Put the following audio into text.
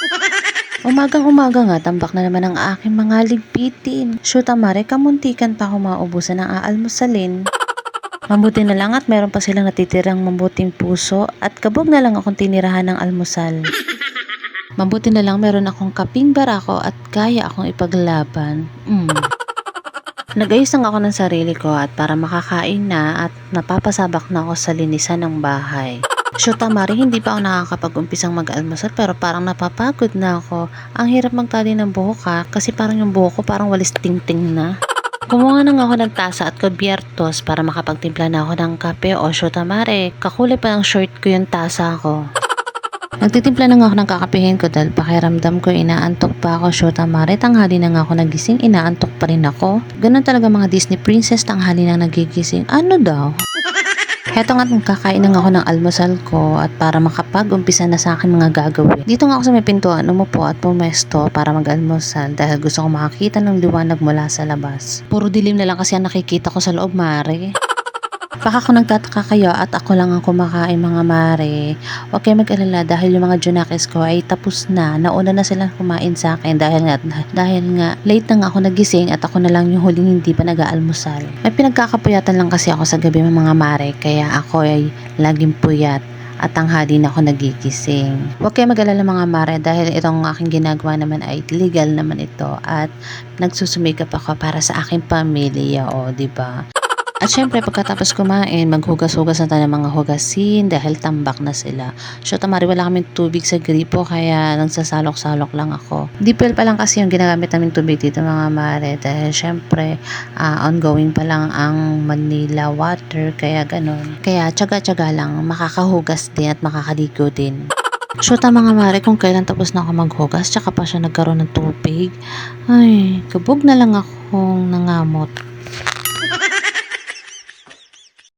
Umagang umaga nga, tambak na naman ang aking mga ligpitin. Shoot amare, kamuntikan pa ako maubusan ng aalmusalin. Mabuti na lang at meron pa silang natitirang mabuting puso at kabog na lang akong tinirahan ng almusal. Mabuti na lang meron akong kaping barako at kaya akong ipaglaban. Mm. Nagayos lang ako ng sarili ko at para makakain na at napapasabak na ako sa linisan ng bahay. Shoot Mari, hindi pa ako nakakapag-umpisang mag-almusal pero parang napapagod na ako. Ang hirap magtali ng buhok ha, kasi parang yung buhok ko parang walis ting-ting na. Kumuha na nga ako ng tasa at kubyertos para makapagtimpla na ako ng kape o shoot Mari. Kakulay pa ng shirt ko yung tasa ko. Nagtitimpla na nga ako ng kakapihin ko dahil pakiramdam ko inaantok pa ako shoot Mari. Tanghali na nga ako nagising, inaantok pa rin ako. Ganun talaga mga Disney princess tanghali na nagigising. Ano daw? Heto nga't magkakain na nga ako ng almusal ko at para makapag-umpisa na sa akin mga gagawin. Dito nga ako sa may pintuan, umupo at pumesto para mag-almusal dahil gusto ko makakita ng liwanag mula sa labas. Puro dilim na lang kasi ang nakikita ko sa loob, Mare. Baka kung nagtataka kayo at ako lang ang kumakain mga mare, huwag kayo mag-alala dahil yung mga junakis ko ay tapos na. Nauna na silang kumain sa akin dahil nga, dahil nga late na nga ako nagising at ako na lang yung huling hindi pa nag-aalmusal. May pinagkakapuyatan lang kasi ako sa gabi mga mare kaya ako ay laging puyat at tanghali na ako nagigising. Huwag kayo mag-alala mga mare dahil itong aking ginagawa naman ay legal naman ito at nagsusumikap ako para sa aking pamilya o, di ba? At syempre, pagkatapos kumain, maghugas-hugas na tayo ng mga hugasin dahil tambak na sila. So, tamari, wala kaming tubig sa gripo kaya nagsasalok-salok lang ako. Dipel pa lang kasi yung ginagamit namin tubig dito mga mare dahil syempre, ah, ongoing pa lang ang Manila water kaya ganun. Kaya tsaga-tsaga lang, makakahugas din at makakaligo din. Shoot mga mare kung kailan tapos na ako maghugas tsaka pa siya nagkaroon ng tubig. Ay, kabog na lang akong nangamot.